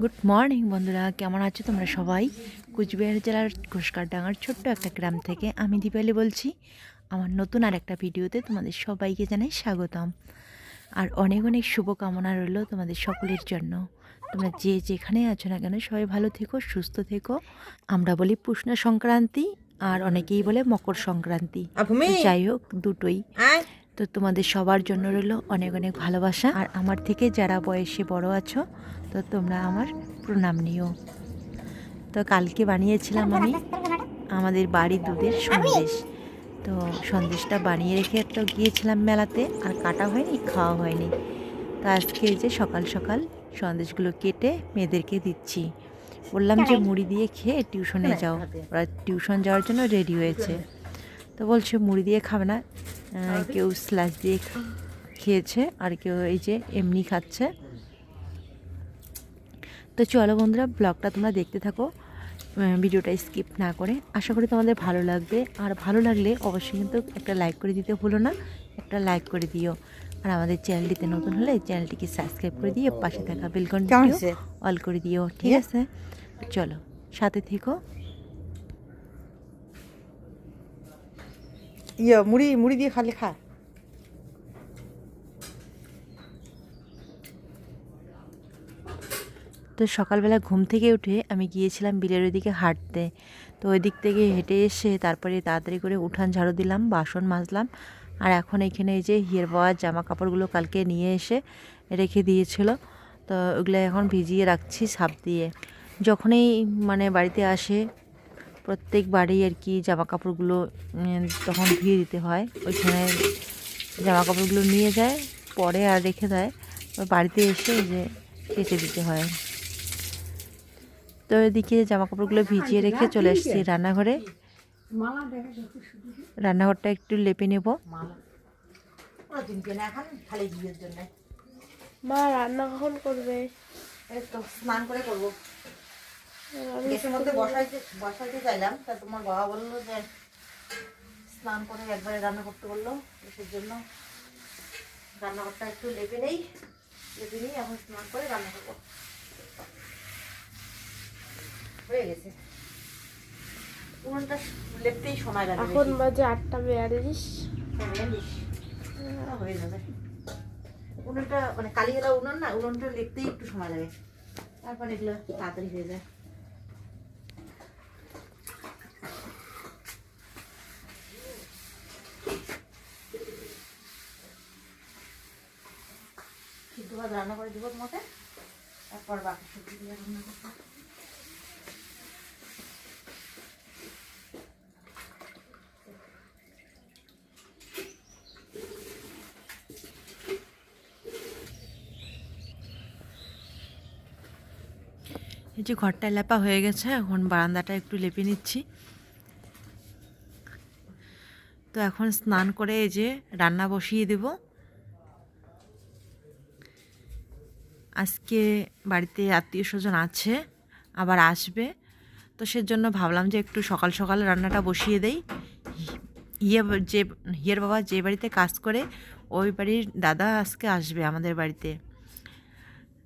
Good morning বন্ধুরা। কেমন আছো তোমরা সবাই? কুচবিহার জেলার ঘোষকারডাঙ্গার ছোট্ট একটা গ্রাম থেকে আমি দীপালি বলছি। আমার নতুন আর একটা ভিডিওতে তোমাদের সবাইকে জানাই স্বাগতম। আর অনেক অনেক শুভকামনা রইল তোমাদের সকলের জন্য। তোমরা যে যেখানে আছো না কেন সবাই ভালো থেকো সুস্থ থেকো। আমরা বলি পুষ্ণ সংক্রান্তি আর অনেকেই বলে মকর সংক্রান্তি। যাই হোক দুটোই। তো তোমাদের সবার জন্য রইল অনেক অনেক ভালোবাসা। আর আমার থেকে যারা বয়সে বড় আছো, তো তোমরা আমার প্রণাম নিও। তো কালকে বানিয়েছিলাম আমি আমাদের বাড়ি দুধের সন্দেশ। তো সন্দেশটা বানিয়ে রেখে তো গিয়েছিলাম মেলাতে, আর কাটা হয়নি, খাওয়া হয়নি। তো আজকে এই যে সকাল সকাল সন্দেশগুলো কেটে মেয়েদেরকে দিচ্ছি। বললাম যে মুড়ি দিয়ে খেয়ে টিউশনে যাও। ওরা টিউশন যাওয়ার জন্য রেডি হয়েছে। তো বলছে মুড়ি দিয়ে খাবে না। কেউ স্ল্যাশ দিয়ে খেয়েছে আর কেউ এই যে এমনি খাচ্ছে। তো চলো বন্ধুরা ব্লগটা তোমরা দেখতে থাকো ভিডিওটা স্কিপ না করে। আশা করি তোমাদের ভালো লাগবে আর ভালো লাগলে অবশ্যই কিন্তু একটা লাইক করে দিতে ভুলো না একটা লাইক করে দিও। আর আমাদের চ্যানেলটিতে নতুন হলে চ্যানেলটিকে সাবস্ক্রাইব করে দিয়ে পাশে থাকা বেলকনটিও হয়েছে? অল করে দিও ঠিক আছে? চলো সাথে থেকো। ইয়ে মুড়ি মুড়ি দিয়ে খালি খা। তো সকালবেলা ঘুম থেকে উঠে আমি গিয়েছিলাম বিলের ওইদিকে হাঁটতে। তো ওই দিক থেকে হেঁটে এসে তারপরে তাড়াতাড়ি করে উঠান ঝাড়ু দিলাম, বাসন মাজলাম। আর এখন এখানে এই যে হিয়ার বাবার জামা কাপড়গুলো কালকে নিয়ে এসে রেখে দিয়েছিল। তো ওগুলো এখন ভিজিয়ে রাখছি সাপ দিয়ে। যখনই মানে বাড়িতে আসে প্রত্যেক বাড়ি আর কি জামা কাপড়গুলো তখন ধুয়ে দিতে হয়। ওইখানে জামা কাপড়গুলো নিয়ে যায় পরে আর রেখে দেয়। বাড়িতে এসে যে কেচে দিতে হয়। তো এদিকে জামা কাপড়গুলো ভিজিয়ে রেখে চলে এসেছি রান্নাঘরে। রান্নাঘরটা একটু লেপে নেব। মা রান্না কখন করবে? স্নান করে করব। গ্যাসের মধ্যে বসাইতে বসাইতে চাইলাম তা তোমার বাবা বলল যে স্নান করে একবারে রান্না করতে বলল এসের জন্য রান্নাঘরটা একটু লেপে নেই লেপে নিই এখন স্নান করে রান্না করব। হয়ে গেছে। উনুনটা লেপতেই সময় লাগে এখন। বাজে আটটা বিয়াল্লিশ। বিয়াল্লিশ। হয়ে যাবে। উনুনটা মানে কালীগেলা উনুন না উনুনটা লিখতেই একটু সময় লাগে। তারপর এগুলো তাড়াতাড়ি হয়ে যায়। সিদ্ধ ভাত রান্না করে দিব তোমাকে। তারপর বাকি সবজি দিয়ে রান্না করব। এই যে ঘরটা লেপা হয়ে গেছে, এখন বারান্দাটা একটু লেপে নিচ্ছি। তো এখন স্নান করে এই যে রান্না বসিয়ে দেব। আজকে বাড়িতে আত্মীয় স্বজন আছে, আবার আসবে। তো সেজন্য ভাবলাম যে একটু সকাল সকাল রান্নাটা বসিয়ে দেই। ইয়ে যে, হিয়ের বাবা যে বাড়িতে কাজ করে, ওই বাড়ির দাদা আজকে আসবে আমাদের বাড়িতে।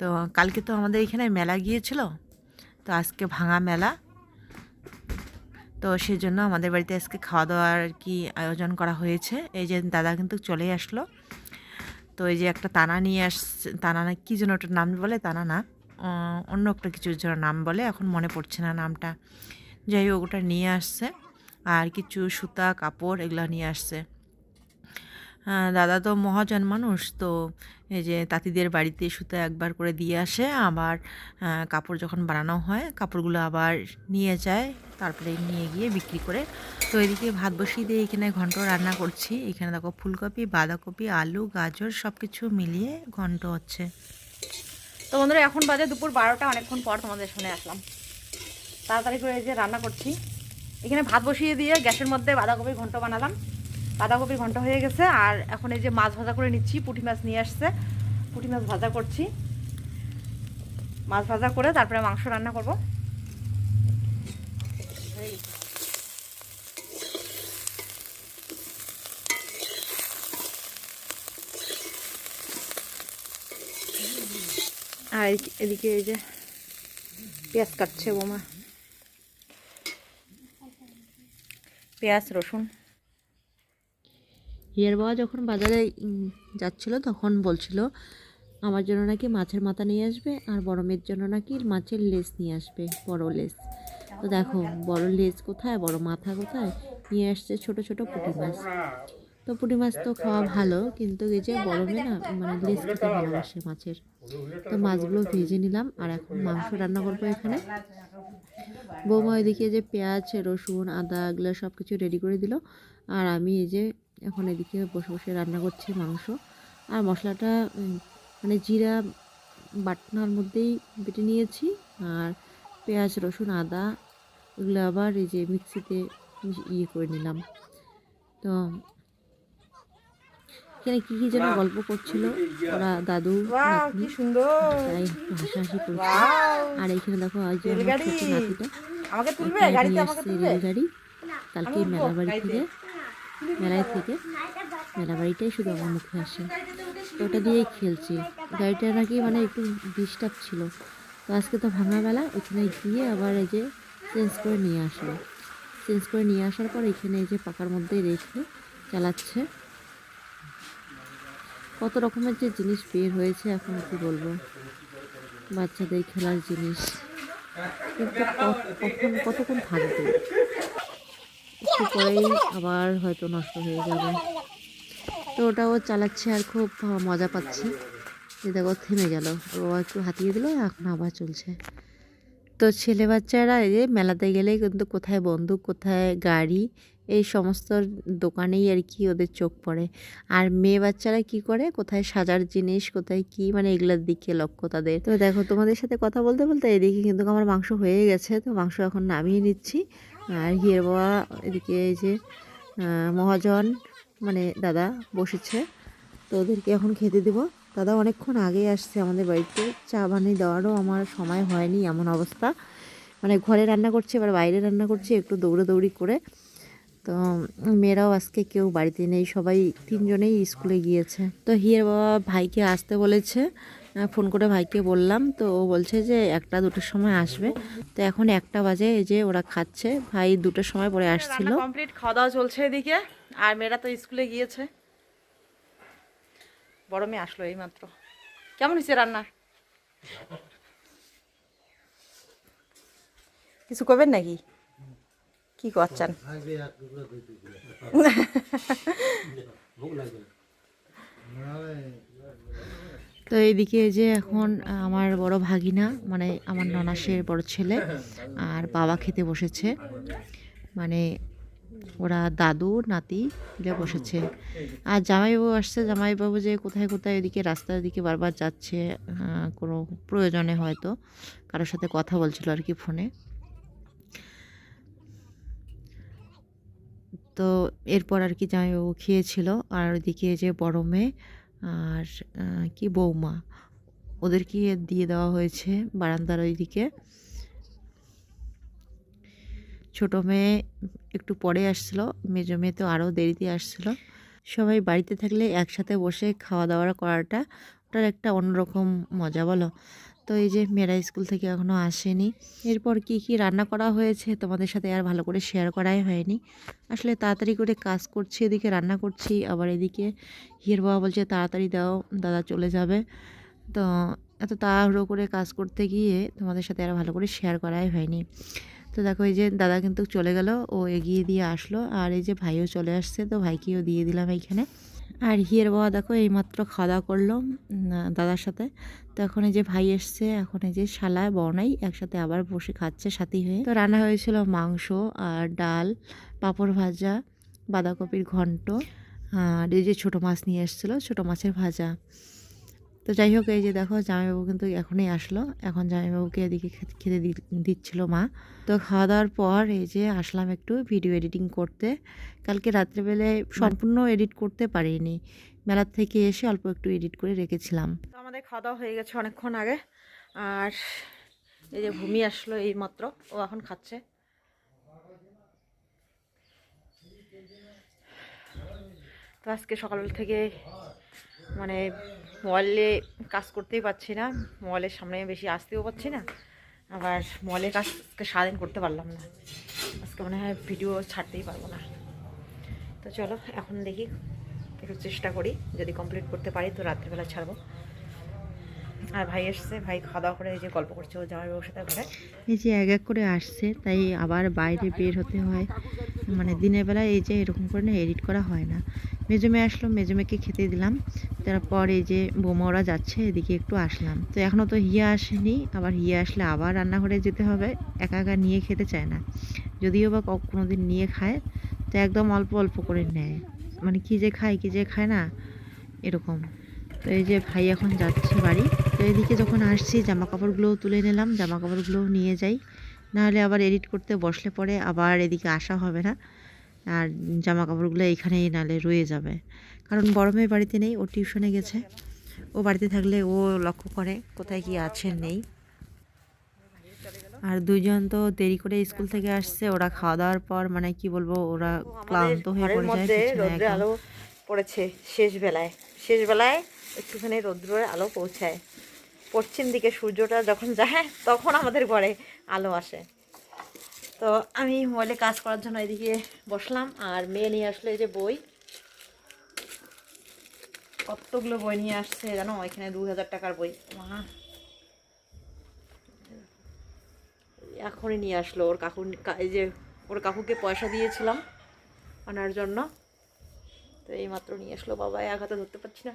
তো কালকে তো আমাদের এখানে মেলা গিয়েছিল, তো আজকে ভাঙা মেলা। তো সেই জন্য আমাদের বাড়িতে আজকে খাওয়া দাওয়ার কি আয়োজন করা হয়েছে। এই যে দাদা কিন্তু চলেই আসলো। তো এই যে একটা তানা নিয়ে আসছে, তানা না, কী যেন ওটার নাম বলে, তানা না অন্য একটা কিছু যেন নাম বলে, এখন মনে পড়ছে না নামটা। যাই হোক, ওটা নিয়ে আসছে, আর কিছু সুতা, কাপড়, এগুলো নিয়ে আসছে। দাদা তো মহাজন মানুষ, তো এই যে তাঁতিদের বাড়িতে সুতো একবার করে দিয়ে আসে, আবার কাপড় যখন বানানো হয়, কাপড়গুলো আবার নিয়ে যায়, তারপরে নিয়ে গিয়ে বিক্রি করে। তো এদিকে ভাত বসিয়ে দিয়ে এখানে ঘন্ট রান্না করছি। এখানে দেখো ফুলকপি, বাঁধাকপি, আলু, গাজর সব কিছু মিলিয়ে ঘন্ট হচ্ছে। তো বন্ধুরা, এখন বাজে দুপুর বারোটা, অনেকক্ষণ পর তোমাদের শুনে আসলাম। তাড়াতাড়ি করে এই যে রান্না করছি। এখানে ভাত বসিয়ে দিয়ে গ্যাসের মধ্যে বাঁধাকপি ঘন্ট বানালাম। বাঁধাকপি ঘন্ট হয়ে গেছে, আর এখন এই যে মাছ ভাজা করে নিচ্ছি, পুঁটি মাছ নিয়ে আসছে। পুঁটি মাছ ভাজা করছি। মাছ ভাজা করে তারপরে মাংস রান্না করব। আর এদিকে- এদিকে এই যে পেঁয়াজ কাটছে বোমা। পেঁয়াজ, রসুন। হিয়ার বাবা যখন বাজারে যাচ্ছিল তখন বলছিল, আমার জন্য নাকি মাছের মাথা নিয়ে আসবে আর বড় মেয়ের জন্য নাকি মাছের লেস নিয়ে আসবে, বড় লেস। তো দেখো, বড় লেজ কোথায়, বড় মাথা কোথায়? নিয়ে আসছে ছোট ছোট পুঁটি মাছ। তো পুঁটি মাছ তো খাওয়া ভালো, কিন্তু এই যে মেয়ে না মানে লেজ খেতে ভালোবাসে মাছের। তো মাছগুলো ভেজে নিলাম আর এখন মাংস রান্না করব এখানে। বৌমা এদিকে যে পেঁয়াজ, রসুন, আদা, এগুলো সব কিছু রেডি করে দিল। আর আমি এই যে এখন এদিকে বসে বসে রান্না করছি মাংস। আর মশলাটা মানে জিরা বাটনার মধ্যেই বেটে নিয়েছি। আর পেঁয়াজ রসুন আদা এগুলো আবার এই যে মিক্সিতে ইয়ে করে নিলাম। তো এখানে কী কী যেন গল্প করছিল ওরা দাদু নাতনি তাই একটু হাসাহাসি করছে। আর এখানে দেখো আজ আমার ছোট নাতিটা। আমাকে তুলবে গাড়িতে আমাকে আসছে তুলবে। রেলগাড়ি। কালকে মেলা বাড়ি থেকে। মেলায় থেকে মেলা বাড়িটাই শুধু আমার মুখে আসে। ওটা দিয়েই খেলছি। গাড়িটা নাকি মানে একটু ডিস্টার্ব ছিল। তো আজকে তো ভাঙা মেলা ওখানে গিয়ে আবার এই যে চেঞ্জ করে নিয়ে আসলো। চেঞ্জ করে নিয়ে আসার পর এখানে এই যে পাকার মধ্যেই রেখে চালাচ্ছে। কত রকমের যে জিনিস বের হয়েছে এখন কি বলব? বাচ্চাদের খেলার জিনিস। কিন্তু কখন, কতক্ষণ থাকবে? একটু পরেই আবার হয়তো নষ্ট হয়ে যাবে। তো ওটাও চালাচ্ছে আর খুব মজা পাচ্ছি। যে দেখো, থেমে গেল। ও একটু হাতিয়ে দিল, এখন আবার চলছে। তো ছেলে বাচ্চারা এই যে মেলাতে গেলেই কিন্তু কোথায় বন্দুক, কোথায় গাড়ি, এই সমস্ত দোকানেই আর কি ওদের চোখ পড়ে। আর মেয়ে বাচ্চারা কি করে? কোথায় সাজার জিনিস, কোথায় কি? মানে এগুলোর দিকে লক্ষ্য তাদের। তো দেখো, তোমাদের সাথে কথা বলতে বলতে এদিকে কিন্তু আমার মাংস হয়ে গেছে। তো মাংস এখন নামিয়ে নিচ্ছি। আর হিয়ের বাবা এদিকে এই যে মহাজন মানে দাদা বসেছে। তো ওদেরকে এখন খেতে দেবো। দাদা অনেকক্ষণ আগেই আসছে আমাদের বাড়িতে। চা বানিয়ে দেওয়ারও আমার সময় হয়নি এমন অবস্থা। মানে ঘরে রান্না করছি, এবার বাইরে রান্না করছি, একটু দৌড়াদৌড়ি করে। তো মেয়েরাও আজকে কেউ বাড়িতে নেই, সবাই তিনজনেই স্কুলে গিয়েছে। তো হিয়ের বাবা ভাইকে আসতে বলেছে। ফোন করে ভাইকে বললাম। তো ও বলছে যে একটা দুটোর সময় আসবে। তো এখন একটা বাজে এই যে ওরা খাচ্ছে। ভাই দুটোর সময় পরে আসছিল। কমপ্লিট খাওয়া দাওয়া চলছে এদিকে। আর মেয়েরা তো স্কুলে গিয়েছে। বড় মেয়ে আসলো এই মাত্র কেমন হয়েছে রান্না? কিছু করবেন নাকি? কি করছেন? তো এইদিকে যে এখন আমার বড় ভাগিনা মানে আমার ননাসের বড় ছেলে, আর বাবা খেতে বসেছে। মানে ওরা দাদু, নাতি বসেছে। আর জামাইবাবু আসছে, জামাইবাবু যে কোথায় কোথায় এদিকে রাস্তার দিকে বারবার যাচ্ছে কোনো প্রয়োজনে হয়তো কারোর সাথে কথা বলছিল আর কি ফোনে। তো এরপর আর কি জামাইবাবু খেয়েছিল, আর ওইদিকে যে বড় মেয়ে আর কি বৌমা? ওদেরকে দিয়ে দেওয়া হয়েছে বারান্দার ওইদিকে। ছোটো মেয়ে একটু পরে আসছিল, মেজো মেয়ে তো আরও দেরিতে আসছিল। সবাই বাড়িতে থাকলে একসাথে বসে খাওয়া দাওয়া করাটা, ওটার একটা অন্যরকম মজা, বলো? তো এই যে মেয়েরা স্কুল থেকে এখনও আসেনি। এরপর কি কি রান্না করা হয়েছে তোমাদের সাথে আর ভালো করে শেয়ার করাই হয়নি। আসলে তাড়াতাড়ি করে কাজ করছি, এদিকে রান্না করছি, আবার এদিকে হিয়ের বাবা বলছে তাড়াতাড়ি দাও, দাদা চলে যাবে। তো এত তাড়াহুড়ো করে কাজ করতে গিয়ে তোমাদের সাথে আর ভালো করে শেয়ার করাই হয়নি। তো দেখো এই যে দাদা কিন্তু চলে গেল, ও এগিয়ে দিয়ে আসলো, আর এই যে ভাইও চলে আসছে, তো ভাইকেও দিয়ে দিলাম এইখানে। আর হিয়ের বাবা দেখো এইমাত্র খাওয়া দাওয়া করল দাদার সাথে। তো এখন এই যে ভাই এসছে, এখন এই যে শালা বনাই একসাথে আবার বসে খাচ্ছে সাথী হয়ে। তো রান্না হয়েছিল মাংস আর ডাল, পাঁপড় ভাজা, বাঁধাকপির ঘন্ট, আর এই যে ছোটো মাছ নিয়ে এসেছিল, ছোটো মাছের ভাজা। তো যাই হোক এই যে দেখো জামাইবাবু কিন্তু এখনই আসলো। এখন জামাইবাবুকে এদিকে খেতে- দিচ্ছিল মা। তো খাওয়া দাওয়ার পর এই যে আসলাম একটু ভিডিও এডিটিং করতে। কালকে রাত্রেবেলায় সম্পূর্ণ এডিট করতে পারিনি। মেলার থেকে এসে অল্প একটু এডিট করে রেখেছিলাম। তো আমাদের খাওয়া দাওয়া হয়ে গেছে অনেকক্ষণ আগে। আর এই যে ভূমি আসলো এই মাত্র ও এখন খাচ্ছে। তো আজকে সকালবেলা থেকে মানে মলে কাজ করতেই পারছি না। মলের সামনে বেশি আসতেও পারছি না। আবার মলে কাজ আজকে সারাদিন করতে পারলাম না। আজকে মনে হয় ভিডিও ছাড়তেই পারব না। তো চলো, এখন দেখি। একটু চেষ্টা করি। যদি কমপ্লিট করতে পারি, তো রাত্রিবেলা ছাড়বো। আর ভাই এসছে, ভাই খাওয়া দাওয়া করে এই যে গল্প করছে, ও জামাই বাবুর সাথে ঘরে। এই যে এক এক করে আসছে, তাই আবার বাইরে বের হতে হয়। মানে দিনের বেলা এই যে এরকম করে না এডিট করা হয় না। মেজমে আসলো, মেজমেকে খেতে দিলাম। তারপর এই যে বোমাওরা যাচ্ছে, এদিকে একটু আসলাম। তো এখনও তো হিয়া আসেনি, আবার হিয়া আসলে আবার রান্নাঘরে যেতে হবে। একা একা নিয়ে খেতে চায় না। যদিও বা কোনো দিন নিয়ে খায়, তো একদম অল্প অল্প করে নেয়। মানে কি যে খায়, কি যে খায় না, এরকম। তো এই যে ভাই এখন যাচ্ছে বাড়ি তো এদিকে যখন আসছি জামা কাপড়গুলোও তুলে নিলাম জামা কাপড়গুলোও নিয়ে যাই। নাহলে আবার এডিট করতে বসলে পরে আবার এদিকে আসা হবে না। আর জামা কাপড়গুলো এইখানেই নালে রয়ে যাবে। কারণ বড় মেয়ে বাড়িতে নেই ও টিউশনে গেছে। ও বাড়িতে থাকলে ও লক্ষ্য করে কোথায় কি আছে নেই। আর দুইজন তো দেরি করে স্কুল থেকে আসছে ওরা খাওয়া দাওয়ার পর মানে কি বলব ওরা ক্লান্ত হয়ে পড়ে যায় পড়েছে শেষ বেলায় শেষ বেলায় একটুখানি রৌদ্রের আলো পৌঁছায়। পশ্চিম দিকে সূর্যটা যখন যায়, তখন আমাদের ঘরে আলো আসে। তো আমি মোবাইলে কাজ করার জন্য এদিকে বসলাম, আর মেয়ে নিয়ে আসলো এই যে বই। কতগুলো বই নিয়ে আসছে জানো? এখানে দু হাজার টাকার বই। মা। এখনই নিয়ে আসলো ওর কাকু এই যে ওর কাকুকে পয়সা দিয়েছিলাম আনার জন্য। তো এই মাত্র নিয়ে আসলো। বাবা এক হাতে ধরতে পারছি না।